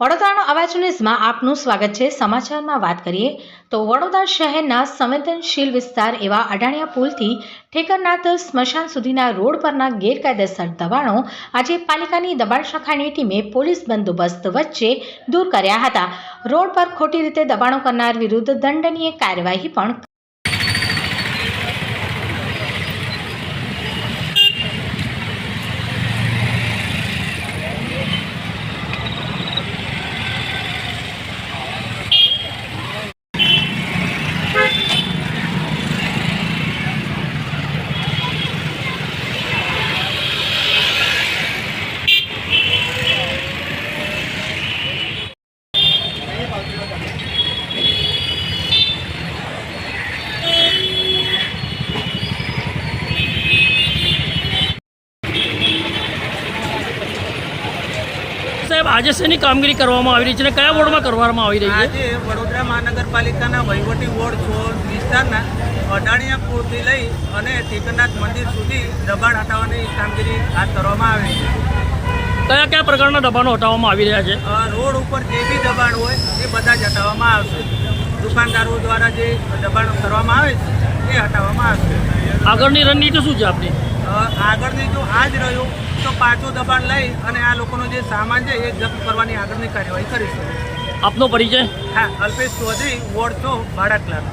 વડોદરાનો અવાજ ન્યૂઝમાં આપનું સ્વાગત છે. સમાચારમાં વાત કરીએ તો વડોદરા શહેરના સંવેદનશીલ વિસ્તાર એવા અડાણિયા પુલથી ઠેકરનાથ સ્મશાન સુધીના રોડ પરના ગેરકાયદેસર દબાણો આજે પાલિકાની દબાણ શાખાની ટીમે પોલીસ બંદોબસ્ત વચ્ચે દૂર કર્યા હતા. રોડ પર ખોટી રીતે દબાણો કરનાર વિરુદ્ધ દંડનીય કાર્યવાહી પણ સાહેબ આજે શેની કામગીરી કરવામાં આવી રહી છે અને કયા વોર્ડમાં કરવામાં આવી રહી છે? આજે વડોદરા મહાનગરપાલિકાના વહીવટી વોર્ડ સોળ વિસ્તારના અડાણિયા પુલથી લઈ અને ટીકરનાથ મંદિર સુધી દબાણ હટાવવાની કામગીરી હાથ કરવામાં આવે છે. કયા કયા પ્રકારના દબાણો હટાવવામાં આવી રહ્યા છે? રોડ ઉપર જે બી દબાણ હોય એ બધા જ હટાવવામાં આવશે. દુકાનદારો દ્વારા જે દબાણ કરવામાં આવે છે એ હટાવવામાં આવશે. આગળની રણનીતિ શું છે આપની? આગળની જો આ જ રહ્યું તો પાછું દબાણ લઈ અને આ જે સામાન છે એ જપ્ત કરવાની આગળની કાર્યવાહી કરીશું. આપનો પરિચય? હા અલ્પેશ ચૌધરી વોર્ડ છો ભાડા ક્લાસ